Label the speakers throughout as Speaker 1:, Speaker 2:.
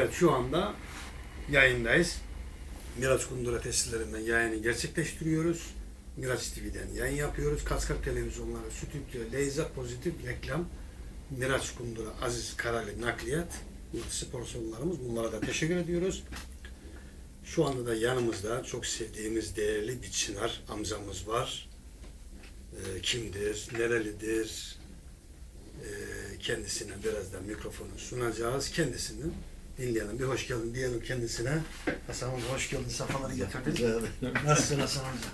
Speaker 1: Evet şu anda yayındayız. Miraç Kundura testlerinden yayını gerçekleştiriyoruz. Miraç TV'den yayın yapıyoruz. Kaskar televizyonları, stüdyo, laser pozitif reklam. Miraç Kundura, Aziz Karali Nakliyat sponsorlarımız. Bunlara da teşekkür ediyoruz. Şu anda da yanımızda çok sevdiğimiz değerli bir çınar amcamız var. Ee, kimdir, nerelidir, ee, kendisine birazdan mikrofonu sunacağız. Kendisini dinleyelim. Bir hoş geldin diyelim kendisine. Hasan amca hoş geldin. Safaları getirdin. Nasılsın Hasan amca?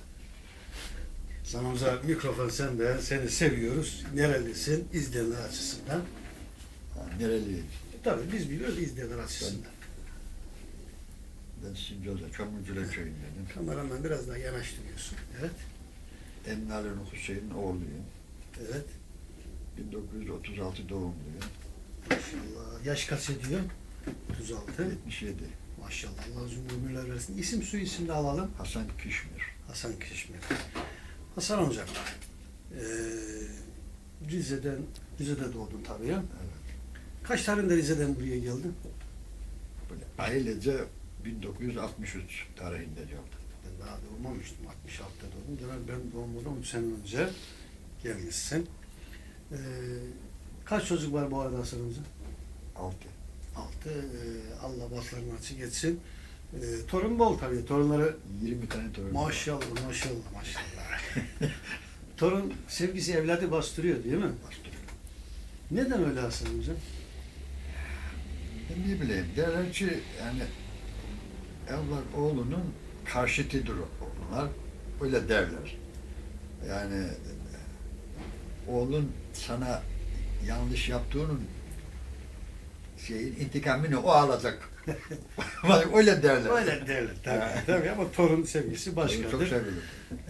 Speaker 1: Hasan amca mikrofon sende. Seni seviyoruz. Nerelisin? İzleyenler açısından.
Speaker 2: Ha, Nereliyim?
Speaker 1: E, tabii biz biliyoruz izleyenler açısından.
Speaker 2: Ben Sincan'da Çamurcula köyündenim.
Speaker 1: Kameraman biraz daha yanaştırıyorsun. Evet.
Speaker 2: Emin Ali Hüseyin oğluyum.
Speaker 1: Evet.
Speaker 2: 1936 doğumluyum.
Speaker 1: Maşallah. Yaş kaç ediyor? 36.
Speaker 2: 77.
Speaker 1: Maşallah. Allah uzun ömürler versin. İsim su isim de alalım.
Speaker 2: Hasan Kişmir.
Speaker 1: Hasan Kişmer. Hasan amca, eee Rize'den, Rize'de doğdun tabii ya.
Speaker 2: Evet.
Speaker 1: Kaç tarihinde Rize'den buraya geldin?
Speaker 2: Böyle ailece 1963 tarihinde geldim.
Speaker 1: Ben daha doğmamıştım, 66'da doğdum. Demek ben doğmadan 3 sene önce gelmişsin. Eee kaç çocuk var bu arada Hasan amca?
Speaker 2: 6.
Speaker 1: 6. Allah başlarını açık etsin. Eee torun bol tabii. Torunları
Speaker 2: 20 tane torun
Speaker 1: maşallah, maşallah, maşallah. Torun sevgisi evladı bastırıyor değil mi?
Speaker 2: Bastırıyor.
Speaker 1: Neden öyle Hasan amca?
Speaker 2: Ben ne bileyim, derler ki yani evlat oğlunun karşıtıdır onlar. Öyle derler. Yani oğlun sana yanlış yaptığının şeyin intikamını o alacak. öyle derler.
Speaker 1: Öyle derler tabii. tabii ama torun sevgisi
Speaker 2: Çok
Speaker 1: başkadır.
Speaker 2: seviyorum.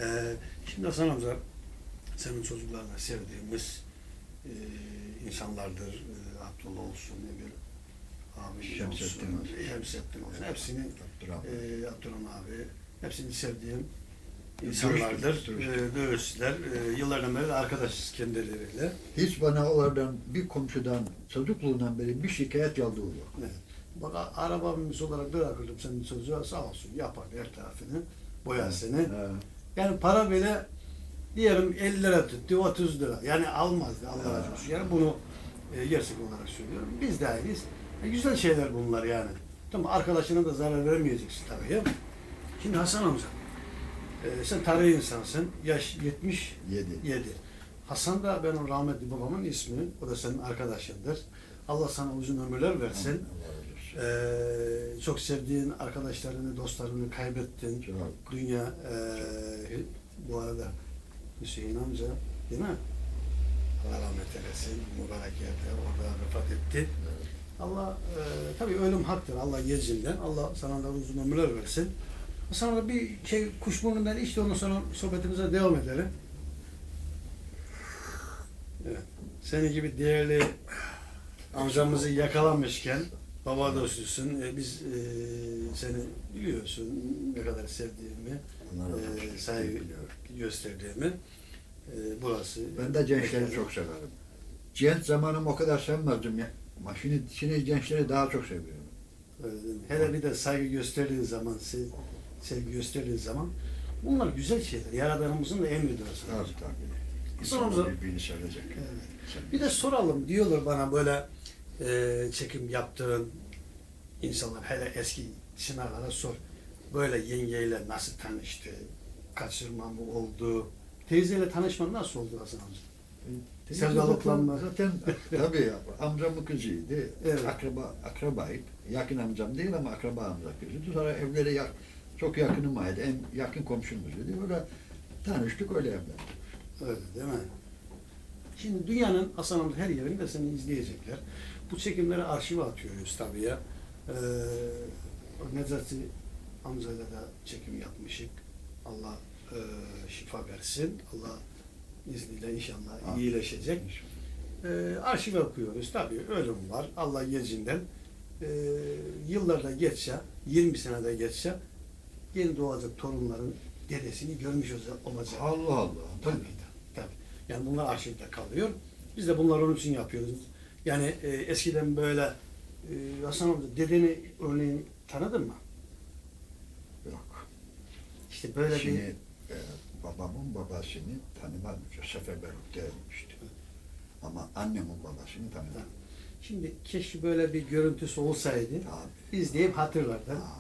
Speaker 1: Ee, şimdi Hasan amca senin çocuklarla sevdiğimiz e, insanlardır. E, Abdullah olsun, ne bileyim, abi
Speaker 2: Şemsettin
Speaker 1: olsun. Şemsettin olsun. Hepsini
Speaker 2: Abdurrahman.
Speaker 1: e, Abdurrahman abi, hepsini sevdiğim insanlardır. E, dürüstler. E, yıllardan beri arkadaşız kendileriyle.
Speaker 2: Hiç bana onlardan bir komşudan çocukluğundan beri bir şikayet geldiği yok.
Speaker 1: Evet. Bak a- arabamız olarak bırakırdım senin çocuğa sağ olsun yapar her tarafını, seni.
Speaker 2: Ha.
Speaker 1: Yani para bile diyelim 50 lira tuttu, 30 lira. Yani almazdı Allah razı olsun. Yani bunu e, gerçek olarak söylüyorum. Biz aynıyız. E, güzel şeyler bunlar yani. Tamam arkadaşına da zarar vermeyeceksin tabii. Şimdi Hasan amca, e, sen tarihi insansın. Yaş 77.
Speaker 2: Yedi.
Speaker 1: Hasan da benim rahmetli babamın ismi. O da senin arkadaşındır. Allah sana uzun ömürler versin. Ee, çok sevdiğin arkadaşlarını, dostlarını kaybettin.
Speaker 2: Çok.
Speaker 1: Dünya eee, bu arada Hüseyin amca değil mi? Allah rahmet eylesin. Mübarek yerde orada vefat etti.
Speaker 2: Evet.
Speaker 1: Allah eee tabii ölüm haktır. Allah yezinden. Allah sana da uzun ömürler versin. Sana da bir şey kuşburnundan işte ondan sonra sohbetimize devam edelim. Evet. Senin gibi değerli amcamızı yakalamışken baba dostusun. E, biz e, seni biliyorsun ne kadar sevdiğimi, e, saygı gösterdiğimi. E, burası.
Speaker 2: Ben de gençleri çok severim. Genç zamanım o kadar sevmezdim ya. Ama şimdi, şimdi gençleri daha çok seviyorum.
Speaker 1: Hele bir de saygı gösterdiğin zaman, se- sevgi gösterdiğin zaman bunlar güzel şeyler. Yaradanımızın da emridir aslında.
Speaker 2: Tabii tabii. İnsanlar birbirini sevecek.
Speaker 1: Evet. Bir de soralım diyorlar bana böyle e, çekim yaptığın insanlar hele eski sınavlara sor. Böyle yengeyle nasıl tanıştı? Kaçırma mı oldu? Teyzeyle tanışman nasıl oldu Hasan amca? Sevdalıklanma.
Speaker 2: Zaten tabii ya, amcamın kızıydı.
Speaker 1: Evet.
Speaker 2: Akraba, akrabaydı. Yakın amcam değil ama akraba amca kızıydı. Sonra evlere yak, çok yakınımaydı. En yakın komşumuzdu. Öyle tanıştık öyle evlendik.
Speaker 1: Öyle değil mi? Şimdi dünyanın Hasan amca her yerinde seni izleyecekler. Bu çekimleri arşive atıyoruz tabii ya. Ee, Necati amcayla da çekim yapmışık. Allah e, şifa versin. Allah izniyle inşallah
Speaker 2: Amin.
Speaker 1: iyileşecek. E, arşive okuyoruz. Tabii ölüm var. Allah yezinden. E, yıllarda geçse, 20 senede geçse yeni doğacak torunların dedesini görmüş olacak.
Speaker 2: Allah Allah.
Speaker 1: Tabii tabii. Yani bunlar arşivde kalıyor. Biz de bunları onun için yapıyoruz. Yani e, eskiden böyle Ee, Hasan amca dedeni örneğin tanıdın mı?
Speaker 2: Yok.
Speaker 1: İşte böyle
Speaker 2: Şimdi
Speaker 1: bir
Speaker 2: e, babamın babasını tanımadım. Seferberlik değilmişti. Ama annemin babasını tanıdım.
Speaker 1: şimdi keşke böyle bir görüntüsü olsaydı
Speaker 2: Tabii.
Speaker 1: izleyip hatırlardı.
Speaker 2: Aa,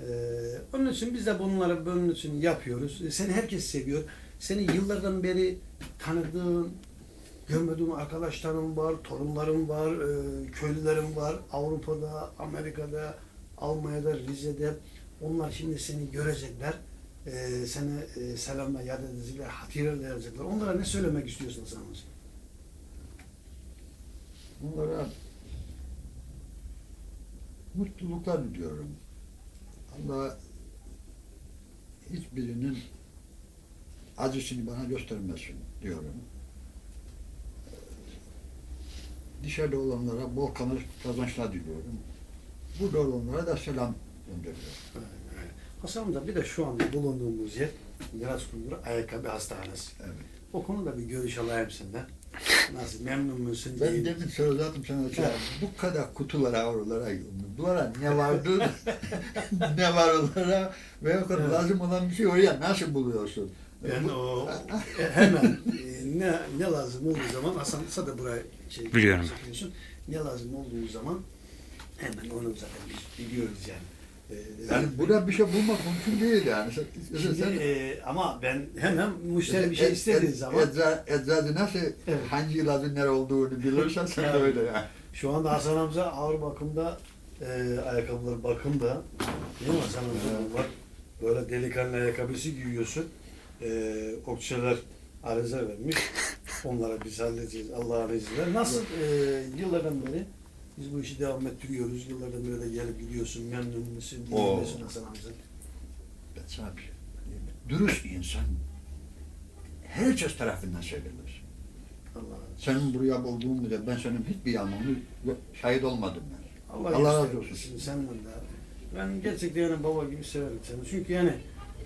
Speaker 1: Ee, onun için biz de bunları bunun için yapıyoruz. Ee, Seni herkes seviyor. Seni yıllardan beri tanıdığın, görmediğim arkadaşlarım var, torunlarım var, e, köylülerim var. Avrupa'da, Amerika'da, Almanya'da, Rize'de. Onlar şimdi seni görecekler. Ee, seni e, selamla yad edecekler, hatırlayacaklar. Onlara ne söylemek istiyorsun sen hocam?
Speaker 2: Bunlara mutluluklar diliyorum. Allah hiçbirinin acısını bana göstermesin diyorum. Dışarıda olanlara bol kazanç- kazançlar diliyorum. Burada olanlara da selam gönderiyorum.
Speaker 1: Hasan amca bir de şu anda bulunduğumuz yer Miraç Kunduru Ayakkabı Hastanesi.
Speaker 2: Evet.
Speaker 1: O konuda bir görüş alayım senden. Nasıl memnun musun?
Speaker 2: Ben
Speaker 1: değil
Speaker 2: demin soracaktım sana
Speaker 1: Evet.
Speaker 2: ya, bu kadar kutulara, oralara, bunlara ne vardı, ne var onlara ve o kadar
Speaker 1: Evet.
Speaker 2: lazım olan bir şey oraya nasıl buluyorsun?
Speaker 1: Ben
Speaker 2: Bu-
Speaker 1: o e, hemen e, ne ne lazım olduğu zaman sen de buraya şey
Speaker 3: Biliyorum.
Speaker 1: Ne lazım olduğu zaman hemen onu zaten biz biliyoruz yani.
Speaker 2: Yani burada bir şey bulmak mümkün değil yani. Sen,
Speaker 1: Şimdi,
Speaker 2: sen,
Speaker 1: e, ama ben hemen müşteri bir şey
Speaker 2: ed-
Speaker 1: istediği
Speaker 2: ed-
Speaker 1: zaman
Speaker 2: Ecza, eczacı nasıl
Speaker 1: Evet.
Speaker 2: hangi ilacın nere olduğunu bilirsen sen de
Speaker 1: Evet.
Speaker 2: öyle yani.
Speaker 1: şu anda Hasan amca ağır bakımda e, ayakkabıları bakımda değil mi Hasan amca? Bak böyle delikanlı ayakkabısı giyiyorsun. E, okçular arıza vermiş. Onlara biz halledeceğiz Allah'ın izniyle. Nasıl e, yıllardan beri biz bu işi devam ettiriyoruz. Yıllardan de gelip gidiyorsun. Memnun musun? Değil
Speaker 2: Oo.
Speaker 1: misin Hasan amca?
Speaker 2: Ben sana bir şey? Dürüst insan herkes tarafından sevilir.
Speaker 1: Allah
Speaker 2: Senin buraya bulduğun bile ben senin hiçbir yanını şahit olmadım ben.
Speaker 1: Allah,
Speaker 2: Allah razı olsun.
Speaker 1: Senden de. Ben gerçekten yani baba gibi severim seni. Çünkü yani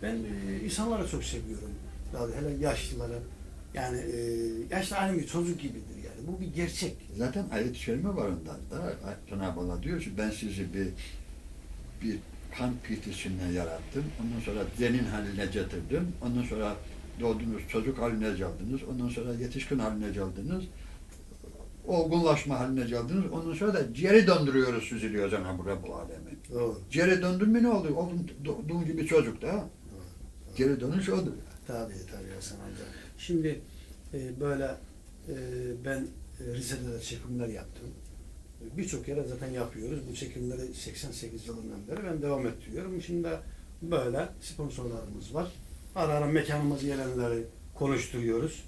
Speaker 1: ben e, insanları çok seviyorum. Daha da hele yaşlıları. Yani e, yaşlı aynı bir çocuk gibidir yani. Bu bir gerçek.
Speaker 2: Zaten ayet-i kerime var ondan da. Cenab-ı Allah diyor ki ben sizi bir bir kan pitisinden yarattım. Ondan sonra zenin haline getirdim. Ondan sonra doğdunuz çocuk haline geldiniz. Ondan sonra yetişkin haline geldiniz. Olgunlaşma haline geldiniz. Ondan sonra da geri döndürüyoruz sizi diyor Cenab-ı Rabbul Alemin.
Speaker 1: Doğru.
Speaker 2: Geri döndün mü ne oluyor? Oldun, doğduğun gibi çocuk da. Geri dönüş odur.
Speaker 1: Tabii tabii Hasan amca. Şimdi e, böyle e, ben e, Rize'de de çekimler yaptım. Birçok yere zaten yapıyoruz. Bu çekimleri 88 yılından beri ben devam ettiriyorum. Şimdi böyle sponsorlarımız var. Ara ara mekanımız gelenleri konuşturuyoruz.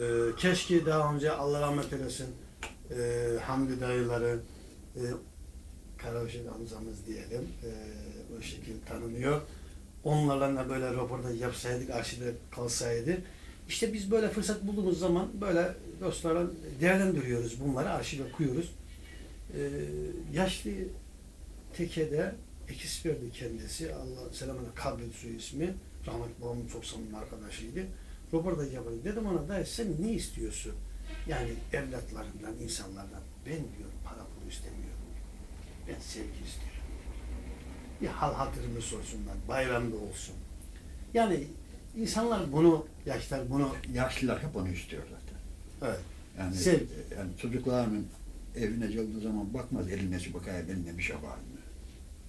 Speaker 1: E, keşke daha önce Allah rahmet eylesin e, Hamdi dayıları e, Karabaşık amcamız diyelim e, o şekilde tanınıyor. Onlarla da böyle röportaj yapsaydık, arşivde kalsaydı. İşte biz böyle fırsat bulduğumuz zaman böyle dostlara değerlendiriyoruz bunları, arşive koyuyoruz. Ee, yaşlı tekede ekis verdi kendisi. Allah selamına Kabret Su ismi. Rahmetli babamın çok samimi arkadaşıydı. Röportaj yapalım. Dedim ona dayı sen ne istiyorsun? Yani evlatlarından, insanlardan. Ben diyor para pul istemiyorum. Ben sevgi istiyorum. Bir hal hatırımız olsunlar, bayramda olsun. Yani insanlar bunu, yaşlar bunu
Speaker 2: Yaşlılar hep onu istiyor zaten.
Speaker 1: evet,
Speaker 2: Yani,
Speaker 1: Sev-
Speaker 2: yani çocuklarının evine geldiği zaman bakmaz eline şu bakaya eline bir şey var mı?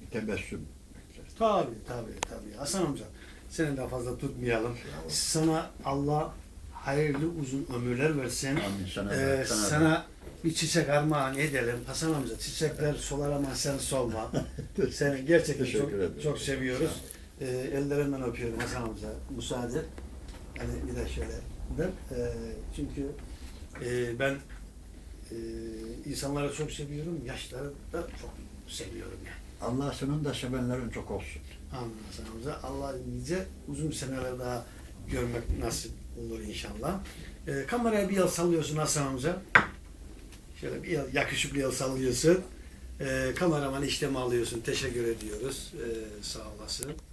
Speaker 2: Bir tebessüm bekler.
Speaker 1: Tabii tabii tabii. Hasan amca seni daha fazla tutmayalım. Sana Allah hayırlı uzun ömürler versin.
Speaker 2: Amin. Sana,
Speaker 1: Ee,
Speaker 2: sana,
Speaker 1: sana bir çiçek armağan edelim. Hasan amca çiçekler solar ama sen solma. Seni gerçekten çok,
Speaker 2: ederim.
Speaker 1: çok seviyoruz. Ee, ellerinden öpüyorum Hasan amca. Müsaade. Hani bir de şöyle. Ben, e, çünkü e, ben e, insanları çok seviyorum. Yaşları da çok seviyorum yani.
Speaker 2: Allah senin de sevenlerin çok olsun.
Speaker 1: Amin Hasan amca. Allah nice uzun seneler daha görmek nasip olur inşallah. Ee, kameraya bir el sallıyorsun Hasan amca. Şöyle bir el, yakışıklı el sallıyorsun. Ee, kameraman işlemi alıyorsun. Teşekkür ediyoruz. Ee, sağ olasın.